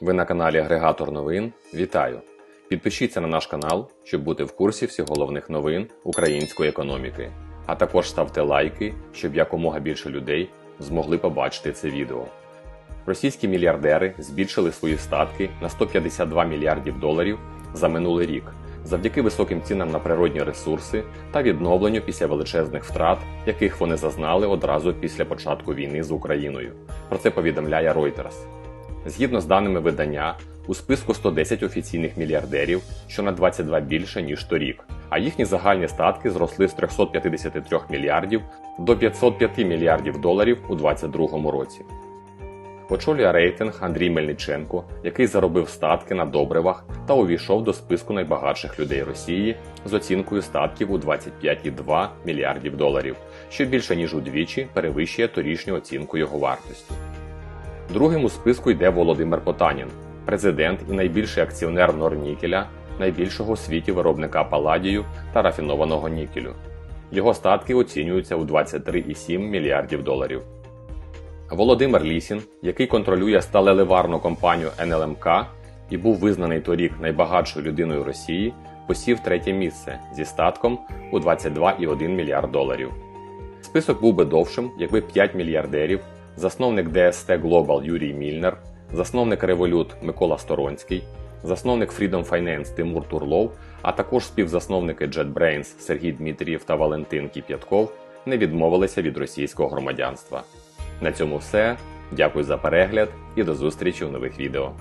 Ви на каналі Агрегатор новин. Вітаю! Підпишіться на наш канал, щоб бути в курсі всіх головних новин української економіки. А також ставте лайки, щоб якомога більше людей змогли побачити це відео. Російські мільярдери збільшили свої статки на 152 мільярдів доларів за минулий рік завдяки високим цінам на природні ресурси та відновленню після величезних втрат, яких вони зазнали одразу після початку війни з Україною. Про це повідомляє Reuters. Згідно з даними видання, у списку 110 офіційних мільярдерів, що на 22 більше ніж торік, а їхні загальні статки зросли з 353 мільярдів до 505 мільярдів доларів у 2022 році. Очолює рейтинг Андрій Мельниченко, який заробив статки на добривах та увійшов до списку найбагатших людей Росії з оцінкою статків у 25,2 мільярдів доларів, що більше ніж удвічі перевищує торішню оцінку його вартості. Другим у списку йде Володимир Потанін, президент і найбільший акціонер Норнікеля, найбільшого у світі виробника паладію та рафінованого нікелю. Його статки оцінюються у 23,7 мільярдів доларів. Володимир Лісін, який контролює сталеливарну компанію НЛМК і був визнаний торік найбагатшою людиною Росії, посів третє місце зі статком у 22,1 мільярд доларів. Список був би довшим, якби 5 мільярдерів, засновник DST Global Юрій Мільнер, засновник Revolut Микола Сторонський, засновник Freedom Finance Тимур Турлов, а також співзасновники JetBrains Сергій Дмитрієв та Валентин Кіп'ятков не відмовилися від російського громадянства. На цьому все. Дякую за перегляд і до зустрічі у нових відео.